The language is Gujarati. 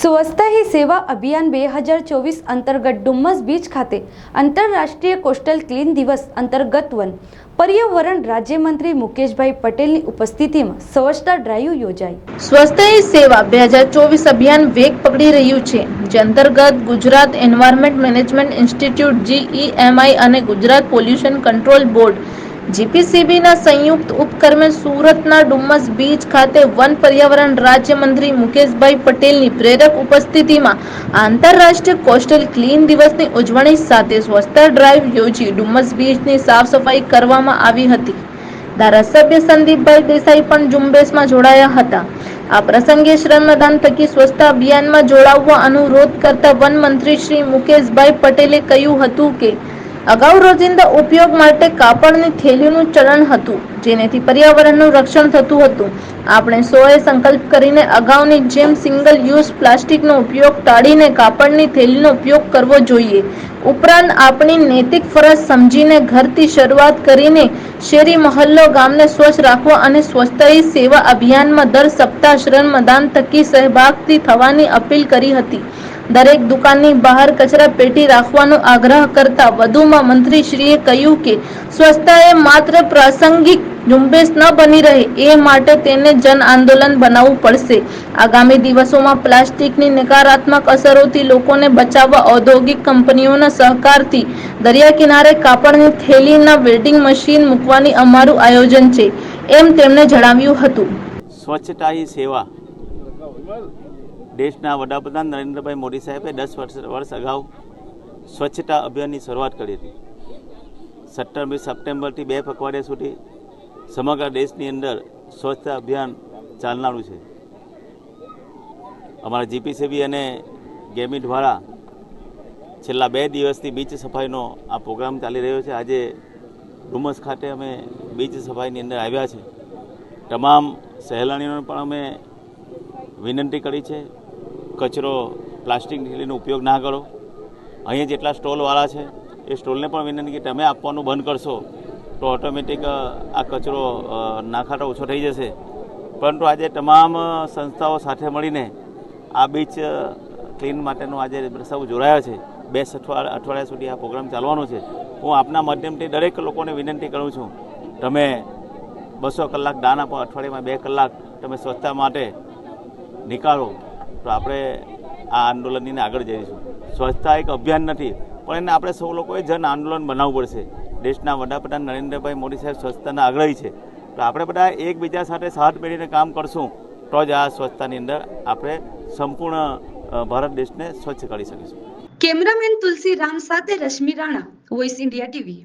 સ્વચ્છતા હી સેવા અભિયાન બે હજાર ચોવીસ અંતર્ગત ડુમ્મસ બીચ ખાતે આંતરરાષ્ટ્રીય કોસ્ટલ ક્લીન દિવસ અંતર્ગત વન. પર્યાવરણ રાજ્યમંત્રી મુકેશભાઈ પટેલની ઉપસ્થિતિમાં સ્વચ્છતા ડ્રાઈવ યોજાઈ. સ્વસ્થ હી સેવા બે હજાર ચોવીસ અભિયાન વેગ પકડી રહ્યું છે, જે અંતર્ગત Gujarat environment management institute GEMI અને ગુજરાત પોલ્યુશન કંટ્રોલ બોર્ડ જીપીસીબીના સંયુક્ત ઉપક્રમે સુરતના ડુમ્મસ બીચ ખાતે વન પર્યાવરણ રાજ્યમંત્રી મુકેશભાઈ પટેલની પ્રેરક ઉપસ્થિતિમાં આંતરરાષ્ટ્રીય કોસ્ટલ ક્લીન દિવસની ઉજવણી સાથે સ્વચ્છતા ડ્રાઈવ યોજી ડુમ્મસ બીચની સાફ સફાઈ કરવામાં આવી હતી. ધારાસભ્ય સંદીપભાઈ દેસાઈ પણ ઝુંબેશમાં જોડાયા હતા. આ પ્રસંગે શ્રમદાન થકી સ્વચ્છતા અભિયાનમાં જોડાવવા અનુરોધ કરતા વન મંત્રી શ્રી મુકેશભાઈ પટેલે કહ્યું હતું કે અગાઉ રોજિંદા ઉપયોગ માટે કાપડની થેલીનું ચલણ હતું. જેનેથી પર્યાવરણનું રક્ષણ થતું હતું. આપણે સૌએ સંકલ્પ કરીને અગાઉની જેમ સિંગલ યુઝ પ્લાસ્ટિકનો ઉપયોગ ટાળીને કાપડની થેલીનો ઉપયોગ કરવો જોઈએ. ઉપરાંત આપણી નૈતિક ફરજ સમજીને ઘરથી શરૂઆત કરીને શેરી મહલ્લો ગામને સ્વચ્છ રાખવા અને સ્વચ્છતા સેવા અભિયાનમાં દર સપ્તાહ શ્રમદાન થકી સહભાગથી થવાની અપીલ કરી હતી. દરેક દુકાનની બહાર કચરા પેટી રાખવાનો આગ્રહ કરતા વધુમાં મંત્રીશ્રીએ કહ્યું કે સ્વચ્છતા એ માત્ર પ્રાસંગિક ઝુંબેશ ન બની રહે એ માટે તેને જન આંદોલન બનાવવું પડશે. આગામી દિવસોમાં પ્લાસ્ટિકની નકારાત્મક અસરોથી લોકોને બચાવવા ઔદ્યોગિક કંપનીઓના સહકારથી દરિયા કિનારે કાપડની થેલીના વેલ્ડિંગ મશીન મૂકવાની અમારું આયોજન છે, એમ તેમણે જણાવ્યું હતું. સ્વચ્છતા એ સેવા. દેશના વડાપ્રધાન નરેન્દ્રભાઈ મોદી સાહેબે દસ વર્ષ વર્ષ અગાઉ સ્વચ્છતા અભિયાનની શરૂઆત કરી હતી. સત્તરમી સપ્ટેમ્બરથી બે પખવાડિયા સુધી સમગ્ર દેશની અંદર સ્વચ્છતા અભિયાન ચાલનારું છે. અમારા જીપીસીબી અને ગેમી દ્વારા છેલ્લા બે દિવસથી બીચ સફાઈનો આ પ્રોગ્રામ ચાલી રહ્યો છે. આજે ડુમસ ખાતે અમે બીચ સફાઈની અંદર આવ્યા છે. તમામ સહેલાણીઓને પણ અમે વિનંતી કરી છે, કચરો, પ્લાસ્ટિક થેલીનો ઉપયોગ ના કરો. અહીંયા જેટલા સ્ટોલવાળા છે, એ સ્ટોલને પણ વિનંતી કે તમે આપવાનું બંધ કરશો. તો ઓટોમેટિક આ કચરો નાખાટો ઓછો થઈ જશે. પરંતુ આજે તમામ સંસ્થાઓ સાથે મળીને આ બીચ ક્લીન માટેનો આજે સૌ જોડાયા છે. બે અઠવાડિયા સુધી આ પ્રોગ્રામ ચાલવાનો છે. હું આપના માધ્યમથી દરેક લોકોને વિનંતી કરું છું. તમે બસો કલાક દાન આપો, અઠવાડિયામાં બે કલાક તમે સ્વચ્છતા માટે નીકાળો. તો આપણે આ આંદોલનની આગળ જઈશું. સ્વચ્છતા એક અભિયાન નથી પણ એને આપણે સૌ લોકોએ જન આંદોલન બનાવવું પડશે. દેશના વડાપ્રધાન નરેન્દ્રભાઈ મોદી સાહેબ સ્વચ્છતાના આગ્રહી છે. તો આપણે બધા એકબીજા સાથે સાથ મેળવીને કામ કરશું, તો જ આ સ્વચ્છતાની અંદર આપણે સંપૂર્ણ ભારત દેશને સ્વચ્છ કરી શકીશું. કેમેરામેન તુલસી રામ સાથે Rashmi Rana, voice India TV.